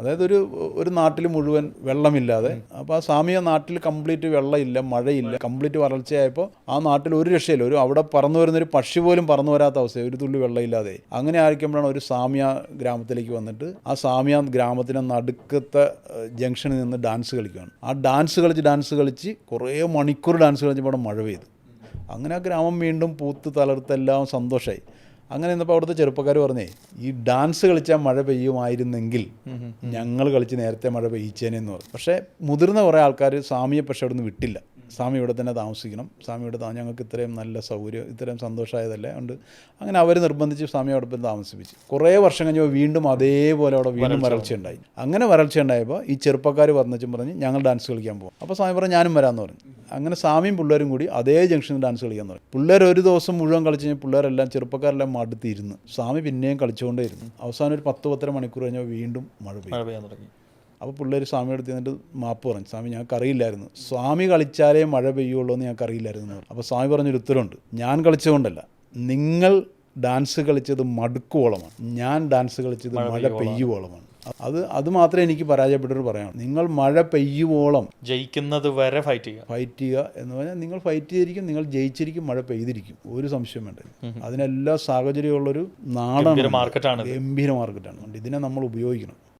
അതായത് ഒരു ഒരു നാട്ടിൽ മുഴുവൻ വെള്ളമില്ലാതെ അപ്പോൾ ആ സാമിയ നാട്ടിൽ കംപ്ലീറ്റ് വെള്ളമില്ല മഴയില്ല കംപ്ലീറ്റ് വരൾച്ചയായപ്പോൾ ആ നാട്ടിൽ ഒരു രക്ഷയില്ല. ഒരു അവിടെ പറന്നു വരുന്ന ഒരു പക്ഷി പോലും പറന്നു വരാത്ത അവസ്ഥ ഒരു തുള്ളി വെള്ളമില്ലാതെ. അങ്ങനെ ആയിരിക്കുമ്പോഴാണ് ഒരു സാമിയ ഗ്രാമത്തിലേക്ക് വന്നിട്ട് ആ സാമിയ ഗ്രാമത്തിന്റെ നടുക്കത്തെ ജംഗ്ഷനിൽ നിന്ന് ഡാൻസ് കളിക്കുകയാണ്. ആ ഡാൻസ് കളിച്ച് ഡാൻസ് കളിച്ച് കുറേ മണിക്കൂർ ഡാൻസ് കളിച്ചപ്പോൾ അവിടെ മഴ പെയ്തു. അങ്ങനെ ആ ഗ്രാമം വീണ്ടും പൂത്ത് തളർത്ത് എല്ലാം സന്തോഷമായി അങ്ങനെ ഇന്നപ്പോൾ അവിടുത്തെ ചെറുപ്പക്കാർ പറഞ്ഞേ ഈ ഡാൻസ് കളിച്ചാൽ മഴ പെയ്യുമായിരുന്നെങ്കിൽ ഞങ്ങൾ കളിച്ച് നേരത്തെ മഴ പെയ്യിച്ചേനെന്ന് പറഞ്ഞു. പക്ഷേ മുതിർന്ന കുറേ ആൾക്കാർ സ്വാമിയെ പക്ഷെ അവിടെ നിന്ന് വിട്ടില്ല. സ്വാമി ഇവിടെ തന്നെ താമസിക്കണം. സ്വാമി ഇവിടെ താ- ഞങ്ങൾക്ക് ഇത്രയും നല്ല സൗകര്യം ഇത്രയും സന്തോഷമായതല്ലേ? ഉണ്ട് അങ്ങനെ അവർ നിർബന്ധിച്ച് സ്വാമി അവിടെ പോയി താമസിപ്പിച്ചു. കുറേ വർഷം കഴിഞ്ഞപ്പോൾ വീണ്ടും അതേപോലെ അവിടെ വീണ്ടും വരൾച്ച ഉണ്ടായി. അങ്ങനെ വരൾച്ച ഉണ്ടായപ്പോൾ ഈ ചെറുപ്പക്കാർ പറഞ്ഞും പറഞ്ഞ് ഞങ്ങൾ ഡാൻസ് കളിക്കാൻ പോകും അപ്പോൾ സ്വാമി പറഞ്ഞു ഞാനും വരാമെന്ന് പറഞ്ഞു. അങ്ങനെ സാമിയും പിള്ളേരും കൂടി അതേ ജംഗ്ഷനിൽ ഡാൻസ് കളിക്കാൻ തുടങ്ങി. പിള്ളേർ ഒരു ദിവസം മുഴുവൻ കളിച്ച് കഴിഞ്ഞാൽ പിള്ളേരെല്ലാം ചെറുപ്പക്കാരെല്ലാം മടുത്തിരുന്നു. സ്വാമി പിന്നെയും കളിച്ചുകൊണ്ടേയിരുന്നു. അവസാനം ഒരു പത്ത് പത്തര മണിക്കൂർ കഴിഞ്ഞാൽ വീണ്ടും മഴ പെയ്യും മഴ പെയ്യാൻ തുടങ്ങി. അപ്പോൾ പിള്ളേർ സ്വാമിയുടെ അടുത്ത് എന്നിട്ട് മാപ്പ് പറഞ്ഞു. സ്വാമി ഞങ്ങൾക്ക് അറിയില്ലായിരുന്നു സ്വാമി കളിച്ചാലേ മഴ പെയ്യുള്ളൂ എന്ന് ഞങ്ങൾക്ക് അറിയില്ലായിരുന്നു അപ്പോൾ സ്വാമി പറഞ്ഞൊരു ഉത്തരവുണ്ട്. ഞാൻ കളിച്ചതുകൊണ്ടല്ല. നിങ്ങൾ ഡാൻസ് കളിച്ചത് മടുക്കുവോളമാണ് ഞാൻ ഡാൻസ് കളിച്ചത് മഴ പെയ്യുവോളമാണ്. അത് അത് മാത്രമേ എനിക്ക് പരാജയപ്പെട്ടവർ പറയാം നിങ്ങൾ മഴ പെയ്യുവോളം ജയിക്കുന്നത് വരെ ഫൈറ്റ് ചെയ്യുക. ഫൈറ്റ് ചെയ്യുക എന്ന് പറഞ്ഞാൽ നിങ്ങൾ ഫൈറ്റ് ചെയ്തിരിക്കും നിങ്ങൾ ജയിച്ചിരിക്കും മഴ പെയ്തിരിക്കും. ഒരു സംശയം വേണ്ട അതിനെല്ലാ സാഹചര്യമുള്ളൊരു നാടാണ് മാർക്കറ്റാണ് ഗംഭീര മാർക്കറ്റാണ് ഇതിനെ നമ്മൾ ഉപയോഗിക്കണം.